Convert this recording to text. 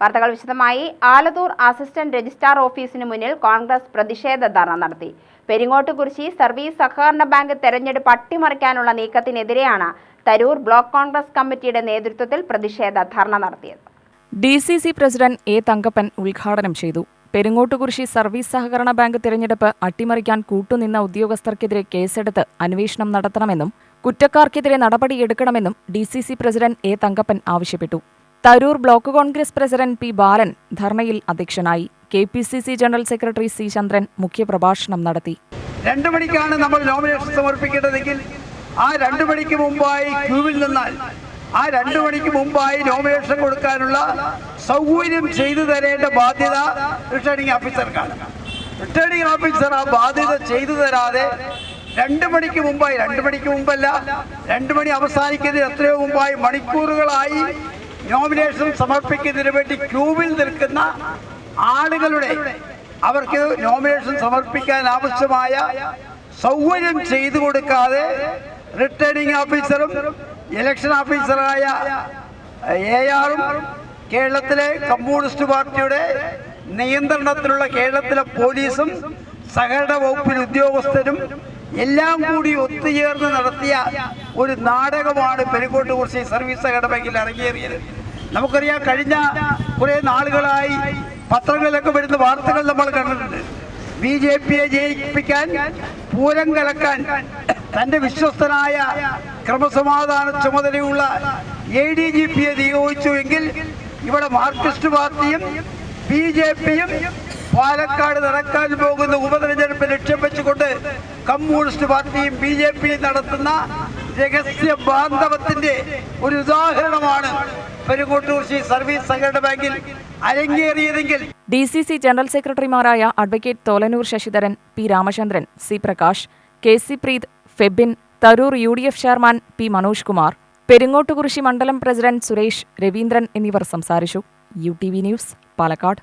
വാർത്തകൾ വിശദമായി. Alathur assistant registrar ഓഫീസിന് മുന്നിൽ കോൺഗ്രസ് പ്രതിഷേധ ധർണ നടത്തി. പെരിങ്ങോട്ട് പെരിങ്ങോട്ടുകുറിശി സർവീസ് സഹകരണ ബാങ്ക് തെരഞ്ഞെടുപ്പ് അട്ടിമറിക്കാനുള്ള നീക്കത്തിനെതിരെയാണ് തരൂർ ബ്ലോക്ക് കോൺഗ്രസ് കമ്മിറ്റിയുടെ നേതൃത്വത്തിൽ പ്രതിഷേധ ധർണ നടത്തിയത്. D C C president A Thankappan ഉദ്ഘാടനം ചെയ്തു. പെരുങ്ങോട്ടുകുറിശി സർവീസ് സഹകരണ ബാങ്ക് തിരഞ്ഞെടുപ്പ് അട്ടിമറിക്കാൻ കൂട്ടുനിന്ന ഉദ്യോഗസ്ഥർക്കെതിരെ കേസെടുത്ത് അന്വേഷണം നടത്തണമെന്നും കുറ്റക്കാർക്കെതിരെ നടപടിയെടുക്കണമെന്നും D C C president A Thankappan ആവശ്യപ്പെട്ടു. Tarur block Congress president P Balan ധർണയിൽ അധ്യക്ഷനായി. K P C C general secretary C Chandran മുഖ്യപ്രഭാഷണം നടത്തി. രണ്ടു മണിക്കാണ് നമ്മൾ നോമിനേഷൻ സമർപ്പിക്കേണ്ടതെങ്കിൽ ആ രണ്ടു മണിക്ക് മുമ്പായി ക്യൂവിൽ നിന്നാൽ ആ രണ്ടു മണിക്ക് മുമ്പായി നോമിനേഷൻ കൊടുക്കാനുള്ള സൗകര്യം ചെയ്തു തരേണ്ട ബാധ്യത റിട്ടേണിംഗ് ഓഫീസർക്കാണ് റിട്ടേണിംഗ് ഓഫീസർ ആ ബാധ്യത ചെയ്തു തരാതെ രണ്ടു മണിക്ക് മുമ്പായി രണ്ടു മണിക്ക് മുമ്പല്ല രണ്ടു മണി അവസാനിക്കുന്നതിന് എത്രയോ മുമ്പായി മണിക്കൂറുകളായി നോമിനേഷൻ സമർപ്പിക്കുന്നതിന് വേണ്ടി ക്യൂവിൽ നിൽക്കുന്ന ആളുകളുടെ അവർക്ക് നോമിനേഷൻ സമർപ്പിക്കാൻ ആവശ്യമായ സൗകര്യം ചെയ്തു കൊടുക്കാതെ റിട്ടേണിംഗ് ഓഫീസറും ഇലക്ഷൻ ഓഫീസറായ എ ആറും കേരളത്തിലെ കമ്മ്യൂണിസ്റ്റ് പാർട്ടിയുടെ നിയന്ത്രണത്തിലുള്ള കേരളത്തിലെ പോലീസും സഹകരണ വകുപ്പിൽ ഉദ്യോഗസ്ഥരും എല്ലാം കൂടി ഒത്തുചേർന്ന് നടത്തിയ ഒരു നാടകമാണ് പെരുക്കോട്ട് കുറിച്ച് സർവീസ് അക്കാഡമിയിൽ അരങ്ങേറിയത്. നമുക്കറിയാം കഴിഞ്ഞ കുറെ നാളുകളായി പത്രങ്ങളിലൊക്കെ വരുന്ന വാർത്തകൾ നമ്മൾ കണ്ടിട്ടുണ്ട്. ബി ജെ പിയെ ജയിപ്പിക്കാൻ പൂരം കലക്കാൻ തന്റെ വിശ്വസ്തനായ ക്രമസമാധാന ചുമതലയുള്ള എ ഡി ജി പിയെ നിയോഗിച്ചു എങ്കിൽ ഇവിടെ മാർക്സിസ്റ്റ് പാർട്ടിയും ബി ജെ പിയും പാലക്കാട് നടക്കാൻ പോകുന്ന ഉപതെരഞ്ഞെടുപ്പ് ലക്ഷ്യം വെച്ചുകൊണ്ട് കമ്മ്യൂണിസ്റ്റ് പാർട്ടിയും ബി ജെ പിയും നടത്തുന്ന രഹസ്യ ബാന്ധവത്തിന്റെ ഒരു ഉദാഹരണമാണ് പെരുങ്ങോട്ടൂർ ശ്രീ സർവീസ് സഹകരണ ബാങ്കിൽ അരങ്ങേറിയതെങ്കിൽ. ഡി സി സി ജനറൽ സെക്രട്ടറിമാരായ advocate Tholanur Sasidharan P Ramachandran C Prakash K C Preeth Febin Tarur U D F chairman P Manoj Kumar Perungottukurissi മണ്ഡലം പ്രസിഡന്റ് സുരേഷ് രവീന്ദ്രൻ എന്നിവർ സംസാരിച്ചു. U T V news Palakkad.